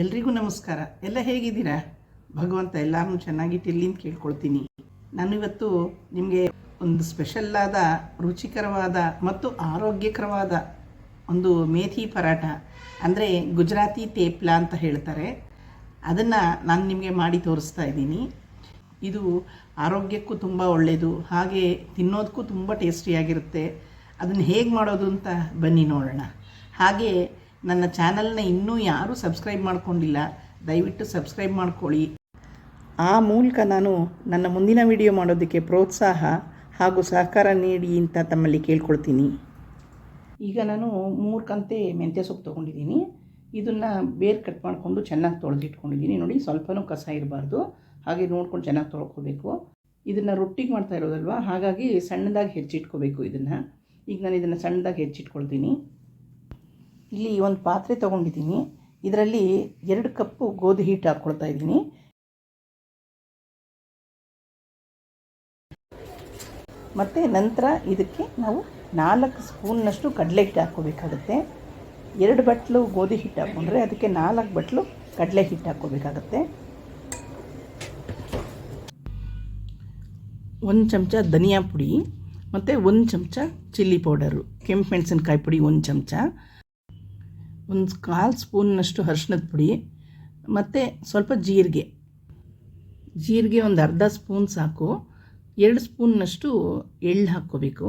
ಎಲ್ರಿಗೂ ನಮಸ್ಕಾರ. ಎಲ್ಲ ಹೇಗಿದ್ದೀರಾ? ಭಗವಂತ ಎಲ್ಲರನ್ನೂ ಚೆನ್ನಾಗಿಟ್ಟಿರಲಿ ಅಂತ ಕೇಳ್ಕೊಳ್ತೀನಿ. ನಾನು ಇವತ್ತು ನಿಮಗೆ ಒಂದು ಸ್ಪೆಷಲ್ಲಾದ, ರುಚಿಕರವಾದ ಮತ್ತು ಆರೋಗ್ಯಕರವಾದ ಒಂದು ಮೇಥಿ ಪರಾಟ ಅಂದರೆ ಗುಜರಾತಿ ತೇಪ್ಲಾ ಅಂತ ಹೇಳ್ತಾರೆ. ಅದನ್ನು ನಾನು ನಿಮಗೆ ಮಾಡಿ ತೋರಿಸ್ತಾ ಇದ್ದೀನಿ. ಇದು ಆರೋಗ್ಯಕ್ಕೂ ತುಂಬ ಒಳ್ಳೆಯದು ಹಾಗೆ ತಿನ್ನೋದಕ್ಕೂ ತುಂಬ ಟೇಸ್ಟಿಯಾಗಿರುತ್ತೆ. ಅದನ್ನು ಹೇಗೆ ಮಾಡೋದು ಅಂತ ಬನ್ನಿ ನೋಡೋಣ. ಹಾಗೆ ನನ್ನ ಚಾನಲ್ನ ಇನ್ನೂ ಯಾರೂ ಸಬ್ಸ್ಕ್ರೈಬ್ ಮಾಡ್ಕೊಂಡಿಲ್ಲ, ದಯವಿಟ್ಟು ಸಬ್ಸ್ಕ್ರೈಬ್ ಮಾಡ್ಕೊಳ್ಳಿ. ಆ ಮೂಲಕ ನಾನು ನನ್ನ ಮುಂದಿನ ವಿಡಿಯೋ ಮಾಡೋದಕ್ಕೆ ಪ್ರೋತ್ಸಾಹ ಹಾಗೂ ಸಹಕಾರ ನೀಡಿ ಅಂತ ತಮ್ಮಲ್ಲಿ ಕೇಳ್ಕೊಳ್ತೀನಿ. ಈಗ ನಾನು ಮೂರು ಕಂತೆ ಮೆಂತ್ಯ ಸೊಪ್ಪು ತೊಗೊಂಡಿದ್ದೀನಿ. ಇದನ್ನು ಬೇರೆ ಕಟ್ ಮಾಡಿಕೊಂಡು ಚೆನ್ನಾಗಿ ತೊಳೆದಿಟ್ಕೊಂಡಿದ್ದೀನಿ. ನೋಡಿ, ಸ್ವಲ್ಪನೂ ಕಸ ಇರಬಾರ್ದು. ಹಾಗೆ ನೋಡ್ಕೊಂಡು ಚೆನ್ನಾಗಿ ತೊಳ್ಕೋಬೇಕು. ಇದನ್ನು ರೊಟ್ಟಿಗೆ ಮಾಡ್ತಾ ಇರೋದಲ್ವ? ಹಾಗಾಗಿ ಸಣ್ಣದಾಗಿ ಹೆಚ್ಚಿಟ್ಕೋಬೇಕು ಇದನ್ನು. ಈಗ ನಾನು ಇದನ್ನು ಸಣ್ಣದಾಗಿ ಹೆಚ್ಚಿಟ್ಕೊಳ್ತೀನಿ. ಇಲ್ಲಿ ಒಂದು ಪಾತ್ರೆ ತೊಗೊಂಡಿದ್ದೀನಿ. ಇದರಲ್ಲಿ ಎರಡು ಕಪ್ಪು ಗೋಧಿ ಹಿಟ್ಟು ಹಾಕ್ಕೊಳ್ತಾ ಇದ್ದೀನಿ. ಮತ್ತು ನಂತರ ಇದಕ್ಕೆ ನಾವು ನಾಲ್ಕು ಸ್ಪೂನ್ನಷ್ಟು ಕಡಲೆ ಹಿಟ್ಟು ಹಾಕ್ಕೋಬೇಕಾಗುತ್ತೆ. ಎರಡು ಬಟ್ಲು ಗೋಧಿ ಹಿಟ್ಟು ಹಾಕ್ಕೊಂಡ್ರೆ ಅದಕ್ಕೆ ನಾಲ್ಕು ಬಟ್ಲು ಕಡಲೆ ಹಿಟ್ಟು ಹಾಕ್ಕೋಬೇಕಾಗತ್ತೆ. ಒಂದು ಚಮಚ ಧನಿಯಾ ಪುಡಿ, ಮತ್ತು ಒಂದು ಚಮಚ ಚಿಲ್ಲಿ ಪೌಡರು, ಕೆಂಪು ಮೆಣಸಿನ್ಕಾಯಿ ಪುಡಿ ಒಂದು ಚಮಚ. ಒಂದು ಕಾಲು ಸ್ಪೂನ್ನಷ್ಟು ಅರ್ಶಿನದ ಪುಡಿ, ಮತ್ತು ಸ್ವಲ್ಪ ಜೀರಿಗೆ. ಜೀರಿಗೆ ಒಂದು ಅರ್ಧ ಸ್ಪೂನ್ ಸಾಕು. ಎರಡು ಸ್ಪೂನ್ನಷ್ಟು ಎಳ್ಳು ಹಾಕ್ಕೋಬೇಕು.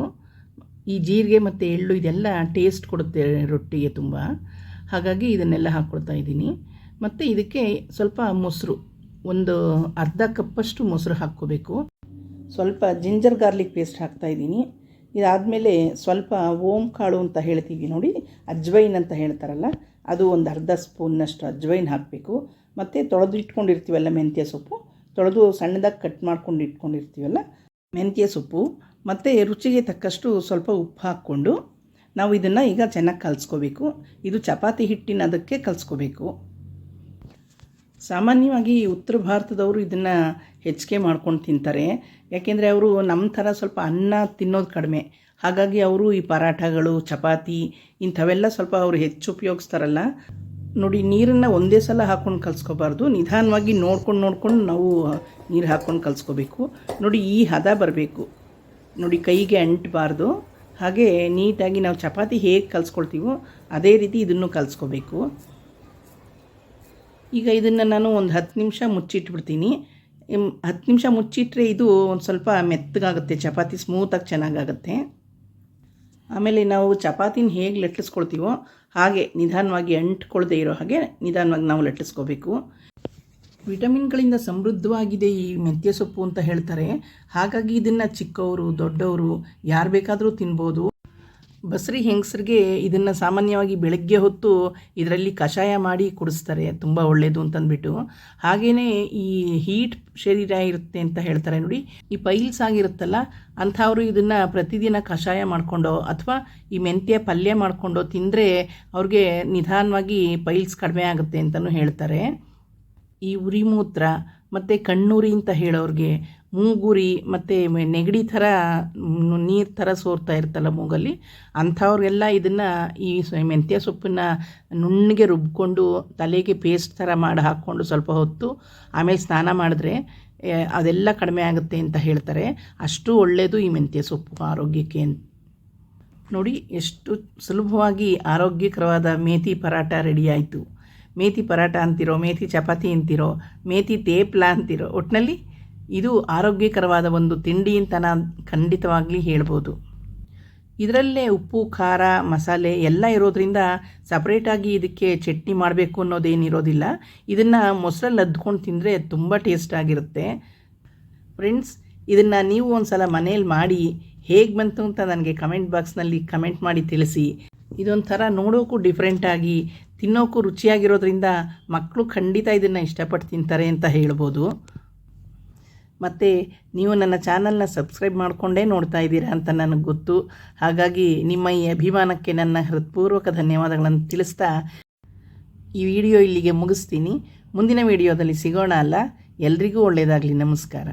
ಈ ಜೀರಿಗೆ ಮತ್ತು ಎಳ್ಳು ಇದೆಲ್ಲ ಟೇಸ್ಟ್ ಕೊಡುತ್ತೆ ರೊಟ್ಟಿಗೆ ತುಂಬ. ಹಾಗಾಗಿ ಇದನ್ನೆಲ್ಲ ಹಾಕ್ಕೊಳ್ತಾ ಇದ್ದೀನಿ. ಮತ್ತು ಇದಕ್ಕೆ ಸ್ವಲ್ಪ ಮೊಸರು, ಒಂದು ಅರ್ಧ ಕಪ್ಪಷ್ಟು ಮೊಸರು ಹಾಕ್ಕೋಬೇಕು. ಸ್ವಲ್ಪ ಜಿಂಜರ್ ಗಾರ್ಲಿಕ್ ಪೇಸ್ಟ್ ಹಾಕ್ತಾಯಿದ್ದೀನಿ ಇದಾದಮೇಲೆ ಸ್ವಲ್ಪ ಓಂ ಕಾಳು ಅಂತ ಹೇಳ್ತೀವಿ ನೋಡಿ, ಅಜ್ವೈನ್ ಅಂತ ಹೇಳ್ತಾರಲ್ಲ, ಅದು ಒಂದು ಅರ್ಧ ಸ್ಪೂನ್ನಷ್ಟು ಅಜ್ವೈನ್ ಹಾಕಬೇಕು. ಮತ್ತು ತೊಳೆದು ಇಟ್ಕೊಂಡಿರ್ತೀವಲ್ಲ ಮೆಂತ್ಯ ಸೊಪ್ಪು, ತೊಳೆದು ಸಣ್ಣದಾಗಿ ಕಟ್ ಮಾಡ್ಕೊಂಡು ಇಟ್ಕೊಂಡಿರ್ತೀವಲ್ಲ ಮೆಂತ್ಯ ಸೊಪ್ಪು. ಮತ್ತು ರುಚಿಗೆ ತಕ್ಕಷ್ಟು ಸ್ವಲ್ಪ ಉಪ್ಪು ಹಾಕ್ಕೊಂಡು ನಾವು ಇದನ್ನು ಈಗ ಚೆನ್ನಾಗಿ ಕಲಿಸ್ಕೋಬೇಕು. ಇದು ಚಪಾತಿ ಹಿಟ್ಟಿನ ಅದಕ್ಕೆ ಕಲಿಸ್ಕೋಬೇಕು. ಸಾಮಾನ್ಯವಾಗಿ ಉತ್ತರ ಭಾರತದವರು ಇದನ್ನು ಹೆಚ್ಚಿಗೆ ಮಾಡ್ಕೊಂಡು ತಿಂತಾರೆ. ಯಾಕೆಂದರೆ ಅವರು ನಮ್ಮ ಥರ ಸ್ವಲ್ಪ ಅನ್ನ ತಿನ್ನೋದು ಕಡಿಮೆ. ಹಾಗಾಗಿ ಅವರು ಈ ಪರಾಠಗಳು, ಚಪಾತಿ ಇಂಥವೆಲ್ಲ ಸ್ವಲ್ಪ ಅವರು ಹೆಚ್ಚು ಉಪಯೋಗಿಸ್ತಾರಲ್ಲ. ನೋಡಿ, ನೀರನ್ನು ಒಂದೇ ಸಲ ಹಾಕ್ಕೊಂಡು ಕಲಿಸ್ಕೋಬಾರ್ದು. ನಿಧಾನವಾಗಿ ನೋಡ್ಕೊಂಡು ನೋಡ್ಕೊಂಡು ನಾವು ನೀರು ಹಾಕ್ಕೊಂಡು ಕಲಿಸ್ಕೋಬೇಕು. ನೋಡಿ, ಈ ಹದ ಬರಬೇಕು. ನೋಡಿ, ಕೈಗೆ ಅಂಟಬಾರ್ದು. ಹಾಗೆ ನೀಟಾಗಿ ನಾವು ಚಪಾತಿ ಹೇಗೆ ಕಲಿಸ್ಕೊಳ್ತೀವೋ ಅದೇ ರೀತಿ ಇದನ್ನು ಕಲಿಸ್ಕೋಬೇಕು. ಈಗ ಇದನ್ನು ನಾನು ಒಂದು ಹತ್ತು ನಿಮಿಷ ಮುಚ್ಚಿಟ್ಬಿಡ್ತೀನಿ. ಹತ್ತು ನಿಮಿಷ ಮುಚ್ಚಿಟ್ರೆ ಇದು ಒಂದು ಸ್ವಲ್ಪ ಮೆತ್ತಗಾಗುತ್ತೆ, ಚಪಾತಿ ಸ್ಮೂತಾಗಿ ಚೆನ್ನಾಗಾಗುತ್ತೆ. ಆಮೇಲೆ ನಾವು ಚಪಾತಿನ ಹೇಗೆ ಲಟ್ಟಿಸ್ಕೊಳ್ತೀವೋ ಹಾಗೆ ನಿಧಾನವಾಗಿ ಅಂಟ್ಕೊಳ್ದೇ ಇರೋ ಹಾಗೆ ನಿಧಾನವಾಗಿ ನಾವು ಲಟ್ಟಿಸ್ಕೋಬೇಕು ವಿಟಮಿನ್ಗಳಿಂದ ಸಮೃದ್ಧವಾಗಿದೆ ಈ ಮೆಂತ್ಯ ಸೊಪ್ಪು ಅಂತ ಹೇಳ್ತಾರೆ. ಹಾಗಾಗಿ ಇದನ್ನು ಚಿಕ್ಕವರು, ದೊಡ್ಡವರು ಯಾರು ಬೇಕಾದರೂ ತಿನ್ಬೋದು. ಬಸರಿ ಹೆಂಗಸರಿಗೆ ಇದನ್ನು ಸಾಮಾನ್ಯವಾಗಿ ಬೆಳಗ್ಗೆ ಹೊತ್ತು ಇದರಲ್ಲಿ ಕಷಾಯ ಮಾಡಿ ಕುಡಿಸ್ತಾರೆ, ತುಂಬ ಒಳ್ಳೆಯದು ಅಂತಂದ್ಬಿಟ್ಟು. ಹಾಗೆಯೇ ಈ ಹೀಟ್ ಶರೀರ ಇರುತ್ತೆ ಅಂತ ಹೇಳ್ತಾರೆ ನೋಡಿ. ಈ ಪೈಲ್ಸ್ ಆಗಿರುತ್ತಲ್ಲ, ಅಂಥವರು ಇದನ್ನು ಪ್ರತಿದಿನ ಕಷಾಯ ಮಾಡಿಕೊಂಡೋ ಅಥವಾ ಈ ಮೆಂತ್ಯ ಪಲ್ಯ ಮಾಡಿಕೊಂಡೋ ತಿಂದರೆ ಅವ್ರಿಗೆ ನಿಧಾನವಾಗಿ ಪೈಲ್ಸ್ ಕಡಿಮೆ ಆಗುತ್ತೆ ಅಂತಲೂ ಹೇಳ್ತಾರೆ. ಈ ಉರಿಮೂತ್ರ ಮತ್ತು ಕಣ್ಣೂರಿ ಅಂತ ಹೇಳೋರಿಗೆ ಮೂಗುರಿ ಮತ್ತು ನೆಗಡಿ ಥರ ನೀರು ಥರ ಸೋರ್ತಾ ಇರ್ತಲ್ಲ ಮೂಗಲ್ಲಿ, ಅಂಥವ್ರಿಗೆಲ್ಲ ಇದನ್ನು ಈ ಮೆಂತ್ಯ ಸೊಪ್ಪನ್ನು ನುಣ್ಣಗೆ ರುಬ್ಕೊಂಡು ತಲೆಗೆ ಪೇಸ್ಟ್ ಥರ ಮಾಡಿ ಹಾಕ್ಕೊಂಡು ಸ್ವಲ್ಪ ಹೊತ್ತು, ಆಮೇಲೆ ಸ್ನಾನ ಮಾಡಿದ್ರೆ ಅದೆಲ್ಲ ಕಡಿಮೆ ಆಗುತ್ತೆ ಅಂತ ಹೇಳ್ತಾರೆ. ಅಷ್ಟು ಒಳ್ಳೆಯದು ಈ ಮೆಂತ್ಯ ಸೊಪ್ಪು ಆರೋಗ್ಯಕ್ಕೆ ನೋಡಿ, ಎಷ್ಟು ಸುಲಭವಾಗಿ ಆರೋಗ್ಯಕರವಾದ ಮೇತಿ ಪರಾಟ ರೆಡಿ ಆಯಿತು ಮೇಥಿ ಪರಾಟ ಅಂತಿರೋ, ಮೇತಿ ಚಪಾತಿ ಅಂತಿರೋ, ಮೇತಿ ತೇಪ್ಲ ಅಂತಿರೋ ಒಟ್ಟಿನಲ್ಲಿ ಇದು ಆರೋಗ್ಯಕರವಾದ ಒಂದು ತಿಂಡಿ ಅಂತ ನಾನು ಖಂಡಿತವಾಗಲಿ ಹೇಳ್ಬೋದು. ಇದರಲ್ಲೇ ಉಪ್ಪು, ಖಾರ, ಮಸಾಲೆ ಎಲ್ಲ ಇರೋದರಿಂದ ಸಪ್ರೇಟಾಗಿ ಇದಕ್ಕೆ ಚಟ್ನಿ ಮಾಡಬೇಕು ಅನ್ನೋದೇನಿರೋದಿಲ್ಲ. ಇದನ್ನು ಮೊಸರಲ್ಲಿ ಅದ್ಕೊಂಡು ತಿಂದರೆ ತುಂಬ ಟೇಸ್ಟ್ ಆಗಿರುತ್ತೆ. ಫ್ರೆಂಡ್ಸ್ ಇದನ್ನು ನೀವು ಒಂದು ಸಲ ಮನೇಲಿ ಮಾಡಿ ಹೇಗೆ ಬಂತು ಅಂತ ನನಗೆ ಕಮೆಂಟ್ ಬಾಕ್ಸ್ನಲ್ಲಿ ಕಮೆಂಟ್ ಮಾಡಿ ತಿಳಿಸಿ. ಇದೊಂಥರ ನೋಡೋಕ್ಕೂ ಡಿಫ್ರೆಂಟಾಗಿ ತಿನ್ನೋಕ್ಕೂ ರುಚಿಯಾಗಿರೋದ್ರಿಂದ ಮಕ್ಕಳು ಖಂಡಿತ ಇದನ್ನು ಇಷ್ಟಪಟ್ಟು ತಿಂತಾರೆ ಅಂತ ಹೇಳ್ಬೋದು. ಮತ್ತು ನೀವು ನನ್ನ ಚಾನಲ್ನ ಸಬ್ಸ್ಕ್ರೈಬ್ ಮಾಡಿಕೊಂಡೇ ನೋಡ್ತಾ ಇದ್ದೀರಾ ಅಂತ ನನಗೆ ಗೊತ್ತು. ಹಾಗಾಗಿ ನಿಮ್ಮ ಈ ಅಭಿಮಾನಕ್ಕೆ ನನ್ನ ಹೃತ್ಪೂರ್ವಕ ಧನ್ಯವಾದಗಳನ್ನು ತಿಳಿಸ್ತಾ ಈ ವಿಡಿಯೋ ಇಲ್ಲಿಗೆ ಮುಗಿಸ್ತೀನಿ. ಮುಂದಿನ ವಿಡಿಯೋದಲ್ಲಿ ಸಿಗೋಣ ಅಲ್ಲ. ಎಲ್ರಿಗೂ ಒಳ್ಳೆಯದಾಗಲಿ ನಮಸ್ಕಾರ.